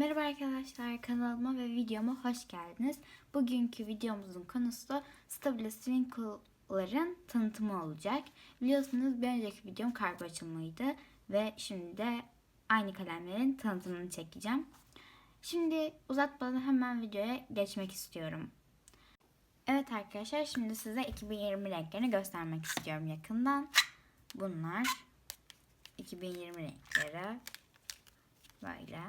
Merhaba arkadaşlar kanalıma ve videoma hoş geldiniz. Bugünkü videomuzun konusu da Stabilo Sprinkle'ların tanıtımı olacak. Biliyorsunuz bir önceki videom kargo açılımıydı ve şimdi de aynı kalemlerin tanıtımını çekeceğim. Şimdi uzatmadan hemen videoya geçmek istiyorum. Evet arkadaşlar şimdi size 2020 renklerini göstermek istiyorum yakından. Bunlar 2020 renkleri. Böyle.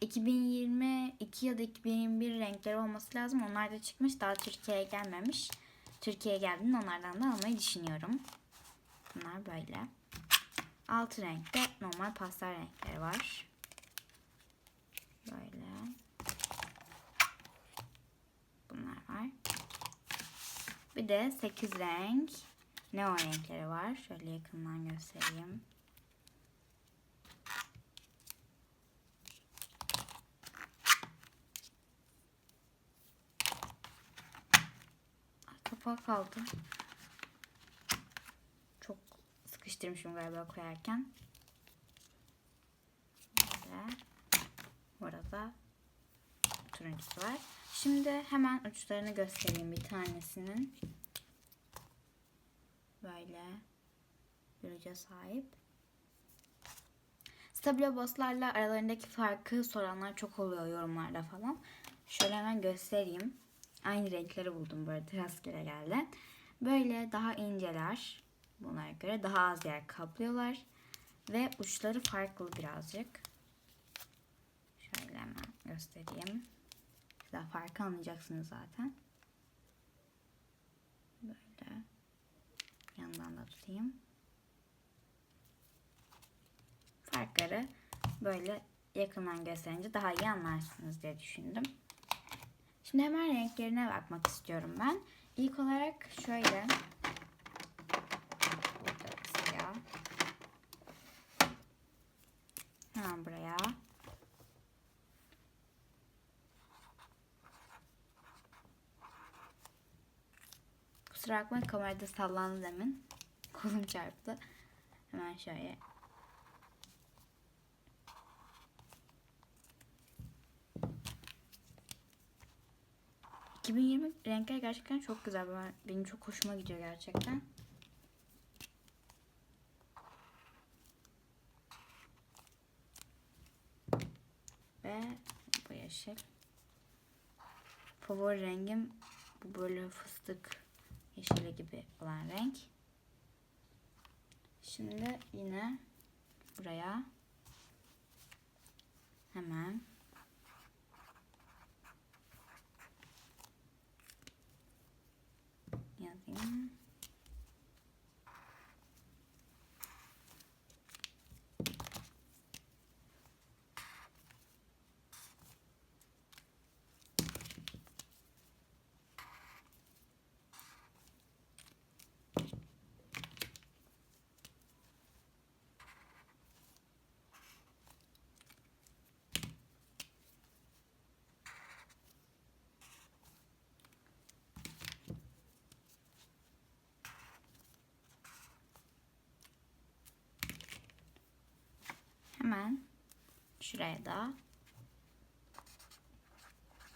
2022 ya da 2021 renkleri olması lazım. Onlar da çıkmış. Daha Türkiye'ye gelmemiş. Türkiye'ye geldiğinde onlardan da almayı düşünüyorum. Bunlar böyle. Altı renkte normal pastel renkleri var. Böyle. Bunlar var. Bir de 8 renk neon renkleri var. Şöyle yakından göstereyim. Kapağı kaldı. Çok sıkıştırmışım galiba koyarken. Böyle. Burada turuncusu var. Şimdi hemen uçlarını göstereyim bir tanesinin. Böyle bir uca sahip. Stabilo bosslarla aralarındaki farkı soranlar çok oluyor yorumlarda falan. Şöyle hemen göstereyim. Aynı renkleri buldum böyle rastgele geldi. Böyle daha inceler. Bunlara göre daha az yer kaplıyorlar. Ve uçları farklı birazcık. Şöyle hemen göstereyim. Daha farkı anlayacaksınız zaten. Böyle. Yandan da tutayım. Farkları böyle yakından gösterince daha iyi anlarsınız diye düşündüm. Şimdi hemen renklerine bakmak istiyorum ben. İlk olarak şöyle burada siyah. Hemen buraya. Kusura bakmayın kamerada sallandı demin. Kolum çarptı. Hemen şöyle. ...2020 renkler gerçekten çok güzel. Ben, benim çok hoşuma gidiyor gerçekten. Ve bu yeşil. Favori rengim bu böyle fıstık yeşili gibi olan renk. Şimdi yine buraya hemen yazayım. Hemen şuraya da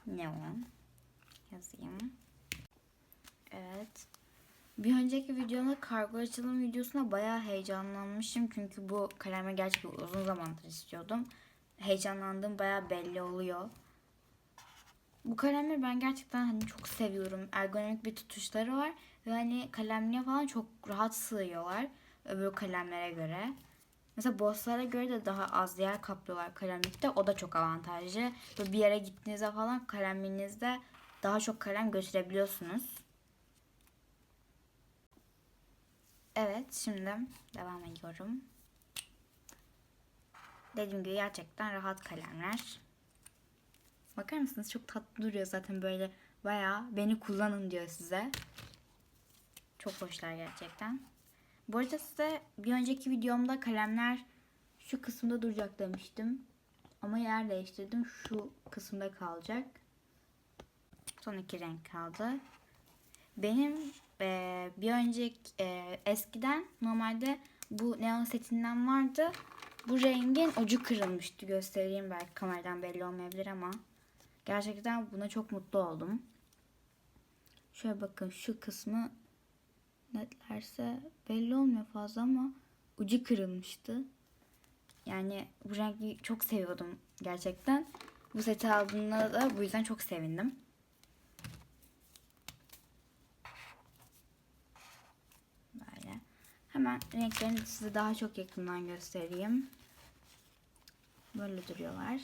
neon yazayım. Evet. Bir önceki videomda kargo açılım videosuna bayağı heyecanlanmışım. Çünkü bu kalemi gerçekten uzun zamandır istiyordum. Heyecanlandığım bayağı belli oluyor. Bu kalemleri ben gerçekten hani çok seviyorum. Ergonomik bir tutuşları var. Ve hani kalemliğe falan çok rahat sığıyorlar. Öbür kalemlere göre. Mesela bosslara göre de daha az yer kaplıyorlar kalemlikte. O da çok avantajlı. Ve bir yere gittiğinizde falan kalemliğinizde daha çok kalem götürebiliyorsunuz. Evet şimdi devam ediyorum. Dediğim gibi gerçekten rahat kalemler. Bakar mısınız? Çok tatlı duruyor zaten böyle bayağı beni kullanın diyor size. Çok hoşlar gerçekten. Bu arada size bir önceki videomda kalemler şu kısımda duracak demiştim. Ama yer değiştirdim. Şu kısımda kalacak. Son iki renk kaldı. Benim e, bir önceki e, eskiden normalde bu neon setinden vardı. Bu rengin ucu kırılmıştı. Göstereyim belki kameradan belli olmayabilir ama. Gerçekten buna çok mutlu oldum. Şöyle bakın şu kısmı netlerse belli olmuyor fazla ama ucu kırılmıştı. Yani bu rengi çok seviyordum gerçekten. Bu seti aldığımda da bu yüzden çok sevindim. Böyle. Hemen renklerini size daha çok yakından göstereyim. Böyle duruyorlar.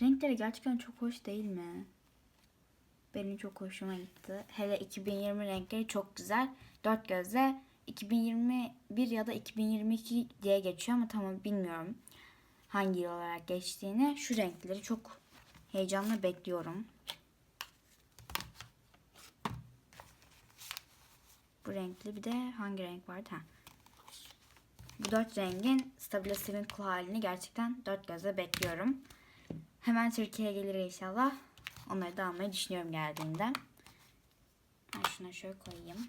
Renkleri gerçekten çok hoş değil mi? Benim çok hoşuma gitti. Hele 2020 renkleri çok güzel. Dört gözle 2021 ya da 2022 diye geçiyor ama tamam bilmiyorum hangi yıl olarak geçtiğini. Şu renkleri çok heyecanla bekliyorum. Bu renkli bir de hangi renk vardı? Ha. Bu dört rengin Stabilo Cool halini gerçekten dört gözle bekliyorum. Hemen Türkiye'ye gelir inşallah. Onları da almayı düşünüyorum geldiğinde. Ben şuna şöyle koyayım.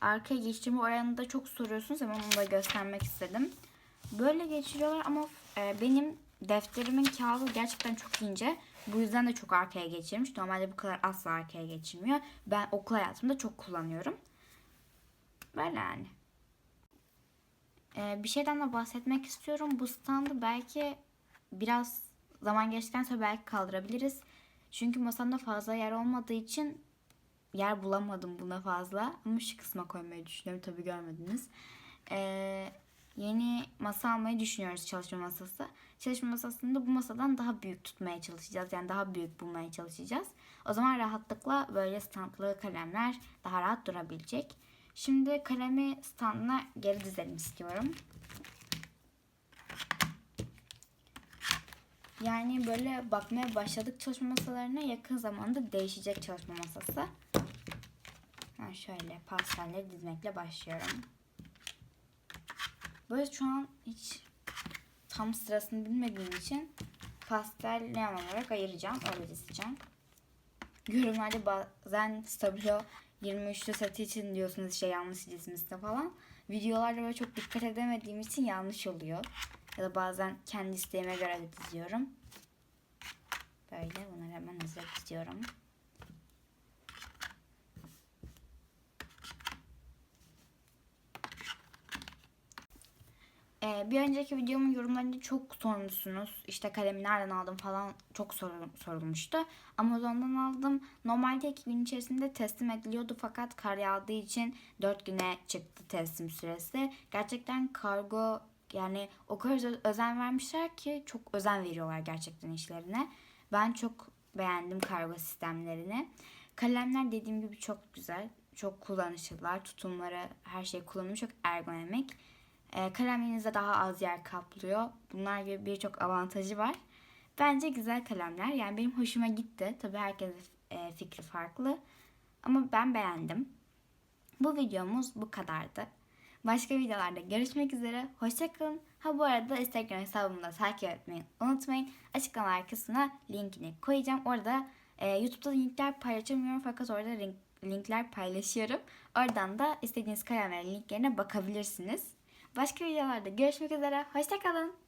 Arkaya geçirme oranını da çok soruyorsunuz ama onu da göstermek istedim. Böyle geçiriyorlar ama e, benim defterimin kağıdı gerçekten çok ince. Bu yüzden de çok arkaya geçirmiş. Normalde bu kadar asla arkaya geçirmiyor. Ben okul hayatımda çok kullanıyorum. Böyle yani. Ee, bir şeyden de bahsetmek istiyorum. Bu standı belki biraz zaman geçtikten sonra belki kaldırabiliriz. Çünkü masamda fazla yer olmadığı için yer bulamadım buna fazla. Ama şu kısma koymayı düşünüyorum. Tabii görmediniz. Ee, yeni masa almayı düşünüyoruz çalışma masası. Çalışma masasını da bu masadan daha büyük tutmaya çalışacağız. Yani daha büyük bulmaya çalışacağız. O zaman rahatlıkla böyle standlı kalemler daha rahat durabilecek. Şimdi kalemi standına geri dizelim istiyorum. Yani böyle bakmaya başladık çalışma masalarına yakın zamanda değişecek çalışma masası. Ben şöyle pastelleri dizmekle başlıyorum. Böyle şu an hiç tam sırasını bilmediğim için pastel leğen olarak ayıracağım. Öyle dizeceğim. Yorumlarda bazen stabilo 23'lü seti için diyorsunuz işte yanlış dizmişse falan. Videolarda böyle çok dikkat edemediğim için yanlış oluyor. Ya da bazen kendi isteğime göre de diziyorum. Böyle bunları hemen hızlı diziyorum. Ee, bir önceki videomun yorumlarında çok sormuşsunuz. İşte kalemi nereden aldım falan çok sorul sorulmuştu. Amazon'dan aldım. Normalde iki gün içerisinde teslim ediliyordu fakat kar yağdığı için dört güne çıktı teslim süresi. Gerçekten kargo yani o kadar özen vermişler ki çok özen veriyorlar gerçekten işlerine. Ben çok beğendim kargo sistemlerini. Kalemler dediğim gibi çok güzel. Çok kullanışlılar. Tutumları her şey kullanımı çok ergonomik. E, kalemlerinize daha az yer kaplıyor. Bunlar gibi birçok avantajı var. Bence güzel kalemler. Yani benim hoşuma gitti. Tabii herkesin e, fikri farklı. Ama ben beğendim. Bu videomuz bu kadardı. Başka videolarda görüşmek üzere. Hoşçakalın. Ha bu arada Instagram hesabımı da takip etmeyi unutmayın. Açıklama kısmına linkini koyacağım. Orada e, YouTube'da linkler paylaşamıyorum fakat orada link, linkler paylaşıyorum. Oradan da istediğiniz kalemlerin linklerine bakabilirsiniz. Başka videolarda görüşmek üzere. Hoşçakalın.